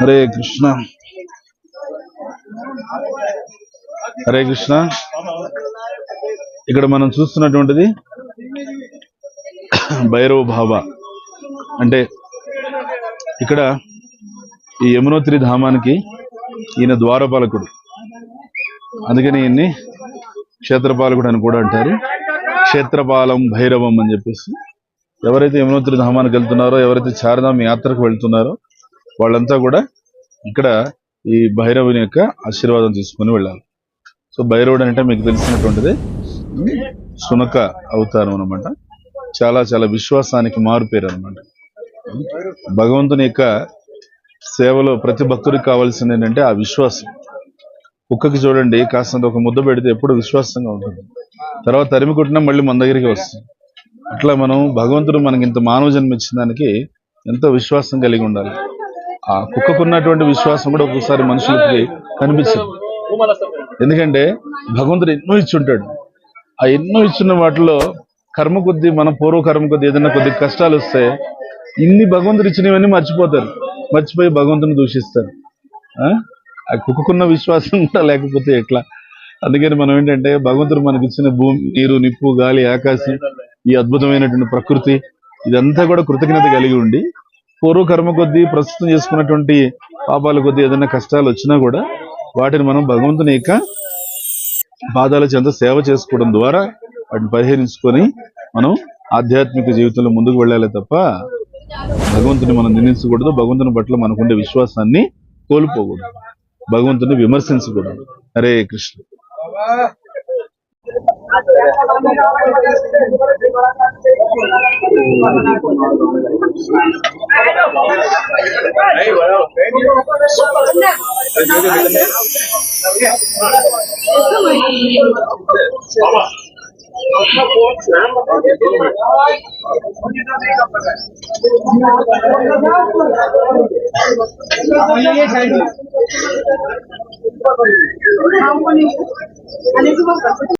హరే కృష్ణ. హరే కృష్ణ. ఇక్కడ మనం చూస్తున్నటువంటిది భైరవ భావ. అంటే ఇక్కడ ఈ యమునోత్రి ధామానికి ఈయన ద్వారపాలకుడు. అందుకని ఈయన్ని క్షేత్రపాలకుడు అని కూడా అంటారు. క్షేత్రపాలం భైరవం అని చెప్పేసి. ఎవరైతే యమునోత్రి ధామానికి వెళ్తున్నారో ఎవరైతే చారధామ యాత్రకు వెళ్తున్నారో వాళ్ళంతా కూడా ఇక్కడ ఈ భైరవుని యొక్క ఆశీర్వాదం తీసుకొని వెళ్ళాలి. సో భైరవుడు అంటే మీకు తెలిసినటువంటిది సునక అవతారం అనమాట చాలా చాలా విశ్వాసానికి మారు పేరు అనమాట భగవంతుని యొక్క సేవలో ప్రతి భక్తుడికి కావాల్సింది ఏంటంటే ఆ విశ్వాసం. కుక్కకి చూడండి కాస్తంత ఒక ముద్ద పెడితే ఎప్పుడు విశ్వాసంగా ఉంటుంది. తర్వాత తరిమి కొట్టినా మళ్ళీ మన దగ్గరికి వస్తుంది. అట్లా మనం భగవంతుడు మనకి ఇంత మానవ జన్మ ఇచ్చిన దానికి ఎంతో విశ్వాసం కలిగి ఉండాలి. ఆ కుక్కకున్నటువంటి విశ్వాసం కూడా ఒక్కొక్కసారి మనుషులకి కనిపించదు. ఎందుకంటే భగవంతుడు ఎన్నో ఇచ్చి ఉంటాడు ఆ ఎన్నో ఇచ్చిన వాటిలో కర్మ కొద్ది మన పూర్వ కర్మ కొద్ది ఏదైనా కొద్ది కష్టాలు వస్తే ఇన్ని భగవంతుడు ఇచ్చినవన్నీ మర్చిపోతారు. మర్చిపోయి భగవంతుని దూషిస్తారు. ఆ? ఆ కుక్కకున్న విశ్వాసం కూడా లేకపోతే ఎట్లా? అందుకని మనం ఏంటంటే భగవంతుడు మనకి ఇచ్చిన భూమి నీరు నిప్పు గాలి ఆకాశం ఈ అద్భుతమైనటువంటి ప్రకృతి ఇదంతా కూడా కృతజ్ఞత కలిగి ఉండి పూర్వ కర్మ కొద్దీ ప్రస్తుతం చేసుకున్నటువంటి పాపాల కొద్దీ ఏదైనా కష్టాలు వచ్చినా కూడా వాటిని మనం భగవంతుని యొక్క పాదాల చెంత సేవ చేసుకోవడం ద్వారా వాటిని పరిహరించుకొని మనం ఆధ్యాత్మిక జీవితంలో ముందుకు వెళ్ళాలి తప్ప భగవంతుని మనం నిందించకూడదు. భగవంతుని పట్ల మనకుండే విశ్వాసాన్ని కోల్పోకూడదు. భగవంతుని విమర్శించకూడదు. హరే కృష్ణ. 何?